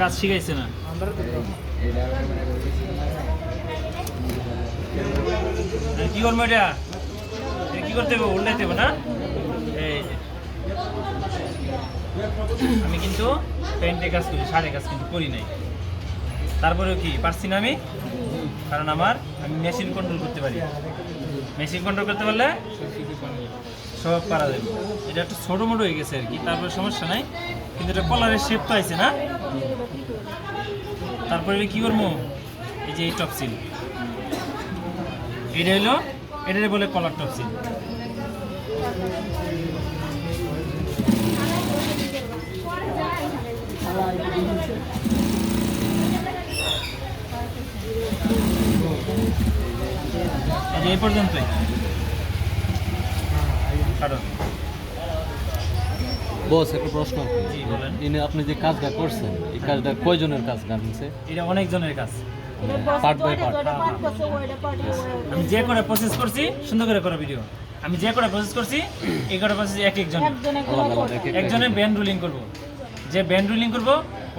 কাজ শিখাইছে না। কি করব এটা? কি করতে হবে? উল্টাইতে হবে না? আমি কিন্তু পেন্টে কাজ করি সাড়ে কাজ কিন্তু করি নাই। তারপরেও কি, পারছি না আমি? কারণ আমার, আমি মেশিন কন্ট্রোল করতে পারি। মেশিন কন্ট্রোল করতে পারলে সব পারা যাবে। এটা একটু ছোটো মোটো হয়ে গেছে আর কি, তারপরে সমস্যা নাই, কিন্তু এটা কলারের শেপ তো আছে না? তারপরে কি করব? এই যে এই টপসিল এটা হলো, এটারে বলে কলার টপসিল এই পর্যন্তই। কারণ? বস একটা প্রশ্ন ইনি আপনি যে কাজটা করছেন এই কাজটা কয়জনের কাজ গার্মেন্টসে এটা অনেকজনের কাজ। পার্ট বাই পার্ট আমি যে করে প্রসেস করছি সুন্দর করে করা ভিডিও আমি যে করে প্রসেস করছি এই করে প্রসেস এক একজন আলাদা আলাদা এক একটা একজনে ব্যান্ড রুলিং করব। যে ব্যান্ড রুলিং করব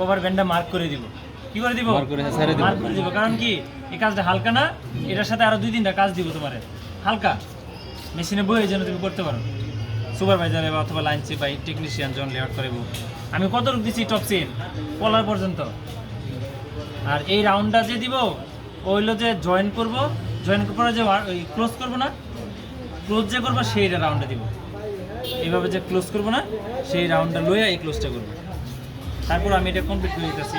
ওভার ব্যান্ডটা মার্ক করে দিব। কি করে দিব? Mark করে ছেড়ে দিব। মার্ক করে দিব। কারণ কি এই কাজটা হালকা না এটার সাথে আরও দুই তিনটা কাজ দিব তোমারে। হালকা। মেশিনে বয়ে যেন তুমি করতে পারো। সুপারভাইজারে বা অথবা লাইন বা টেকনিশিয়ান যখন লেআউট করিব আমি কত রূপ দিচ্ছি টপ সিন কলার পর্যন্ত। আর এই রাউন্ডটা যে দিব, ও হইল যে জয়েন করব। জয়েন করার যে ক্লোজ করব না ক্লোজ যে করব সেই রাউন্ডটা দিব। এইভাবে যে ক্লোজ করব না, সেই রাউন্ডটা লইয়া এই ক্লোজটা করব। তারপর আমি এটা কমপ্লিট করে দিতেছি।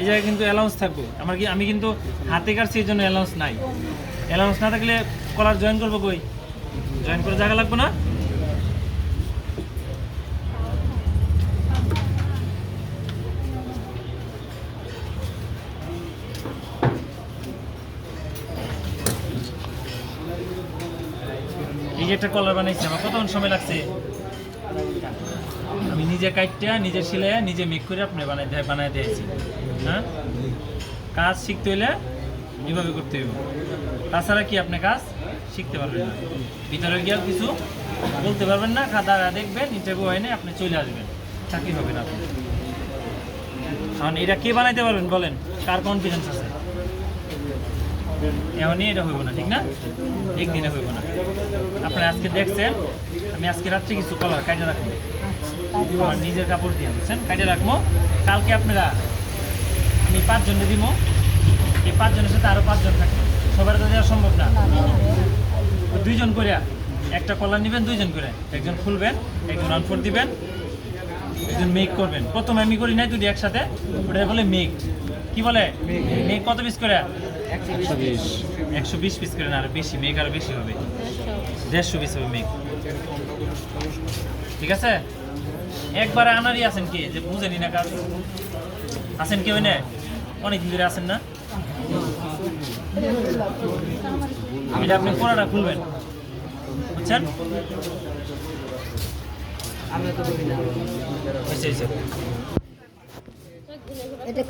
এই জায়গায় কিন্তু অ্যালাউন্স থাকব। আমার কি আমি কিন্তু হাতে কাটছি, এই জন্য অ্যালাউন্স নাই। অ্যালাউন্স না থাকলে কলার জয়েন করব কই? জয়েন করে জায়গা লাগবে না। এই একটা কলার বানাইছি, আমার কতক্ষণ সময় লাগছে? আমি নিজে কাইটটা, নিজে সিলাই নিজে মেক করে আপনি বানাই দেয় বানাই দিয়েছি। হ্যাঁ? কাজ শিখতে হইলে এভাবে করতে হইব। তাছাড়া কি আপনি কাজ শিখতে পারবেন না? ভিতরে গিয়ে কিছু বলতে পারবেন না, খাতা দেখবেন ইন্টারভিউ হয় না, আপনি চলে আসবেন। চাকরি হবে না আপনার। কারণ এটা কে বানাইতে পারবেন বলেন? কার কনফিডেন্স আছে? এমনই এটা হইব না ঠিক না? একদিনে হইব না। আপনারা আজকে দেখছেন আমি আজকে রাত্রে কিছু কলার কাটে রাখব। আমার নিজের কাপড় দিয়ে বুঝছেন কাটে রাখব। কালকে আপনারা আমি পাঁচজনকে দিব। এই পাঁচজনের সাথে আরও পাঁচজন থাকবে। সবার তো দেওয়া সম্ভব না। দুইজন করে একটা কলার নেবেন দুইজন করে একজন খুলবেন একজন অনফোর দিবেন। একজন মেক করবেন। প্রথম আমি করি নাই দুটি একসাথে। ওটা বলে মেক কি বলে? মেক কত পিস করে? একশো বিশ। একশো বিশ পিস করে না আরও বেশি। মেঘ আরও বেশি হবে। দেড়শো। পিস হবে মেঘ ঠিক আছে? একবারে আনারই আছেন কি? যে বুঝেনি না কাজ। আছেন কেউ না অনেকদিন ধরে আছেন না? এটা আপনি কোনাটা খুলবেন। বুঝছেন? হয়েছে, না। এটা